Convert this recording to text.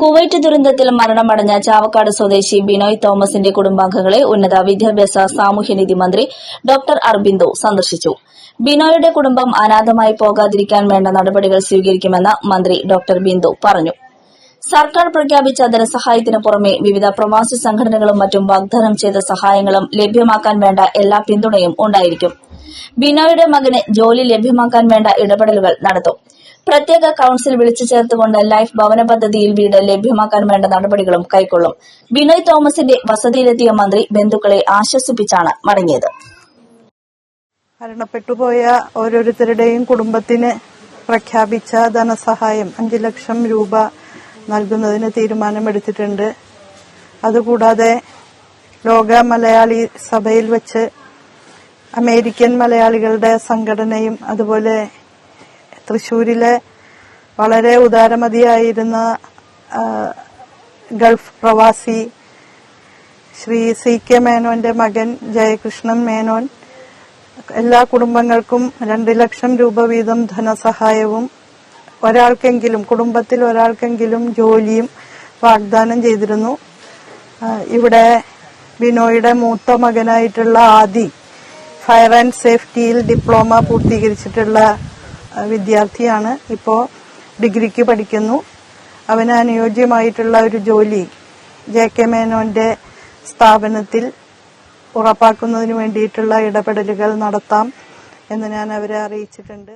Kuwait ദുരന്തത്തിൽ മരണമടഞ്ഞ ചാവക്കാട് സ്വദേശി ബിനോയ് തോമസിന്റെ കുടുംബാംഗങ്ങളെ ഉന്നത വിദ്യാഭ്യാസ സാമൂഹ്യനീതി മന്ത്രി ഡോക്ടർ അർബിന്ദോ സന്ദർശിച്ചു. ബിനോയുടെ കുടുംബം അനാഥമായി പോകാതിരിക്കാൻ വേണ്ട നടപടികൾ സ്വീകരിക്കുമെന്ന് മന്ത്രി ഡോക്ടർ ബിന്ദു പറഞ്ഞു. സർക്കാർ പ്രഖ്യാപിച്ച ധനസഹായത്തിന് പുറമെ വിവിധ പ്രവാസി സംഘടനകളും മറ്റും വാഗ്ദാനം ചെയ്ത സഹായങ്ങളും ലഭ്യമാക്കാൻ വേണ്ട എല്ലാ പിന്തുണയും ഉണ്ടായിരിക്കും. ബിനോയുടെ മകന് ജോലി ലഭ്യമാക്കാൻ വേണ്ട ഇടപെടലുകൾ നടത്തും. പ്രത്യേക കൌൺസിൽ വിളിച്ചു ചേർത്തുകൊണ്ട് ലൈഫ് ഭവന പദ്ധതിയിൽ വീട് ലഭ്യമാക്കാൻ വേണ്ട നടപടികളും കൈക്കൊള്ളും. ബിനോയ് തോമസിന്റെ വസതിയിലെത്തിയ മന്ത്രി ബന്ധുക്കളെ ആശ്വസിപ്പിച്ചാണ് മടങ്ങിയത്. മരണപ്പെട്ടുപോയ ഓരോരുത്തരുടെയും കുടുംബത്തിന് പ്രഖ്യാപിച്ച ധനസഹായം അഞ്ചു ലക്ഷം രൂപ നൽകുന്നതിന് തീരുമാനമെടുത്തിട്ടുണ്ട്. അതുകൂടാതെ ലോക മലയാളി സഭയിൽ വെച്ച് അമേരിക്കൻ മലയാളികളുടെ സംഘടനയും അതുപോലെ തൃശൂരിലെ വളരെ ഉദാരമതിയായിരുന്ന ഗൾഫ് പ്രവാസി ശ്രീ സി കെ മേനോന്റെ മകൻ ജയകൃഷ്ണൻ മേനോൻ എല്ലാ കുടുംബങ്ങൾക്കും രണ്ട് ലക്ഷം രൂപ വീതം ധനസഹായവും ഒരാൾക്കെങ്കിലും കുടുംബത്തിൽ ഒരാൾക്കെങ്കിലും ജോലിയും വാഗ്ദാനം ചെയ്തിരുന്നു. ഇവിടെ ബിനോയുടെ മൂത്ത മകനായിട്ടുള്ള ആദി ഫയർ ആൻഡ് സേഫ്റ്റിയിൽ ഡിപ്ലോമ പൂർത്തീകരിച്ചിട്ടുള്ള വിദ്യാർത്ഥിയാണ് ഇപ്പോൾ ഡിഗ്രിക്ക് പഠിക്കുന്നു. അവന് അനുയോജ്യമായിട്ടുള്ള ഒരു ജോലി ജെ കെ മേനോന്റെ സ്ഥാപനത്തിൽ ഉറപ്പാക്കുന്നതിന് വേണ്ടിയിട്ടുള്ള ഇടപെടലുകൾ നടത്താം എന്ന് ഞാൻ അവരെ അറിയിച്ചിട്ടുണ്ട്.